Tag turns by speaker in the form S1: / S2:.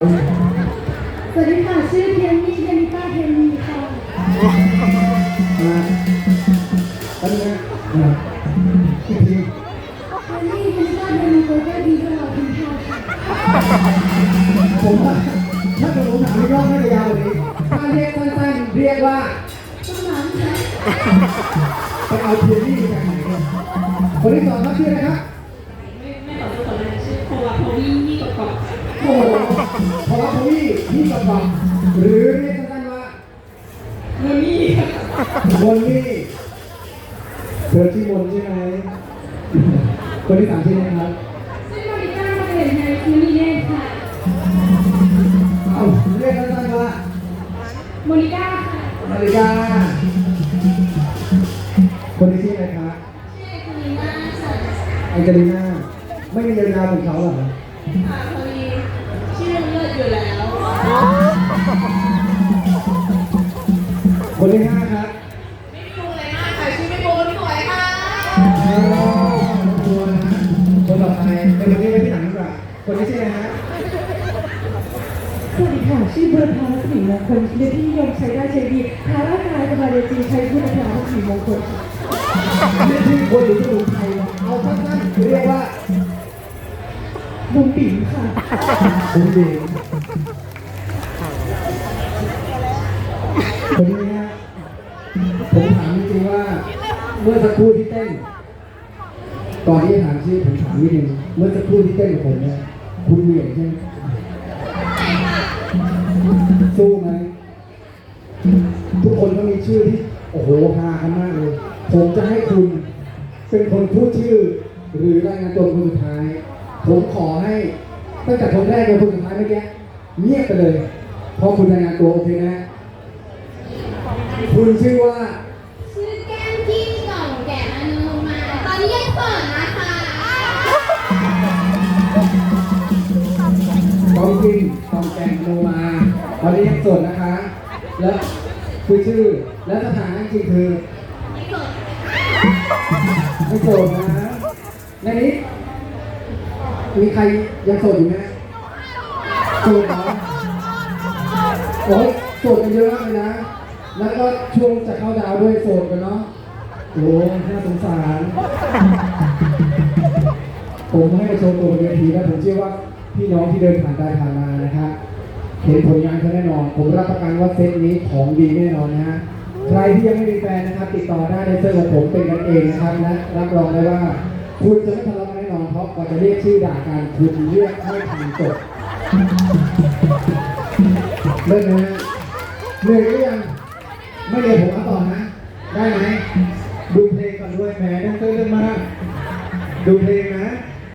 S1: สวัสดีค่ะ ชื่อเทนนี่เทนนิต้าเทนนีค่ะ
S2: มาตอนนี้นะอีกที
S1: เทนนี่เทนนิต้าเทนนีโกเกอร์ดีตลอดทั้งทางค่ะ
S2: ผมว่าถ้าเกิดผมถามอีกรอบน่าจะยาวกว่านี้ถ้าเรียกสั้นๆเรียกว่า
S1: ต้นน้ำค่ะ
S2: ไปเอาเทียรี่จากไหนคนที่สองครับชื่ออะไรครับ
S3: ไม่ไม่ขอตัวคนเลยชื่อโควาโทวี่ยี่กบกบ
S2: โอ้โห พอทวีพี่กับบังหรือเรียกสั้นๆว่า
S3: โนนี่
S2: มนนี่เธอชื่อมนใช่ไหมคนที่สามชื่ออะไรครับ
S1: ชื่อมาริก้ามาเรียนในคิวนีเน่ค่ะ
S2: เอาเรียกสั้นๆว่า
S1: โมนิก้าค่ะ
S2: นาฬิก้าคนที่ชื่ออะไรครับ
S1: ชื่อเอคุนีน่าค่ะ
S2: แองเจลิน่าไม่มียาวๆเหมือนเขาเหรอ
S3: ค่ะพอดี
S2: คนที่ห้าครับ
S3: ไม่มีวงเลยมากค่ชื่อไม่โบนี่หวยค่ะ
S2: อ๋อตัวนะคนต่อไปเป็นคนที่ไม่ที่หนังดีกว่า คนที่ชื่ออะไรฮะ
S4: สวัสดีค่ะชื่อเบิร์พารัศมีมงคลเรียนที่นิยมใช้ได้ใช้ดีทาร่างกายสบายดีจีใช้พุทธพารัศมีมงคลค่ะ
S2: เรียกชื่อคนหรือสมุนไพรวะเอาสั้นๆเรียกว่า
S4: บุ๋มปิ๋มค่ะ
S2: คุณดีคนนี้ฮะ ผมถามจริงๆว่า เมื่อสักครู่ที่เต้น ก่อนที่จะถามชื่อผมถามนิดนึงเมื่อสักครู่ที่เต้นกับผมเนี่ยคุณเหวี่ยงใช่ไหมสู้ไหมทุกคนก็มีชื่อที่โอ้โหฮากันมากเลย ผมจะให้คุณเป็นคนพูดชื่อ หรือรายงานตัวคนสุดท้าย ผมขอให้ตั้งแต่คนแรกจนคนสุดท้ายเมื่อกี้เงียบไปเลยเพราะคุณรายงานตัวโอเคนะ คุณชื่อว่า สดนะคะ แล้วคือชื่อ แล้วสถานะจริงคือ
S1: ไม่เปิด
S2: ไม่โสดนะ ในนี้ มีใครยังโสดอยู่ไหมโสดเหรอโอ้ยโสดกันเยอะมากเลยนะ แล้วก็ช่วงจะเข้าดาวด้วยโสดกันเนาะโอ้น่าสงสาร ผมให้มาโชว์ตัวบนเวทีแล้วผมเชื่อว่าพี่น้องที่เดินผ่านไปผ่านมานะครับ เห็นผลงานเขาแน่นอน ผมรับประกันว่าเซตนี้ของดีแน่นอนนะฮะ ใครที่ยังไม่มีแฟนนะครับ ติดต่อได้ในเสื้อของผมเป็นกันเองนะครับและรับรองได้ว่า คุณจะไม่ทะเลาะกันแน่นอนเพราะกว่าจะเรียกชื่อด่ากันคุณเรียกไม่ทันจบเลิกนะฮะเหนื่อยหรือยังไม่เหนื่อยผมเอาต่อนะ ได้ไหมดูเพลงก่อนด้วยแหมต้องเต้นเรื่องมากดูเพลง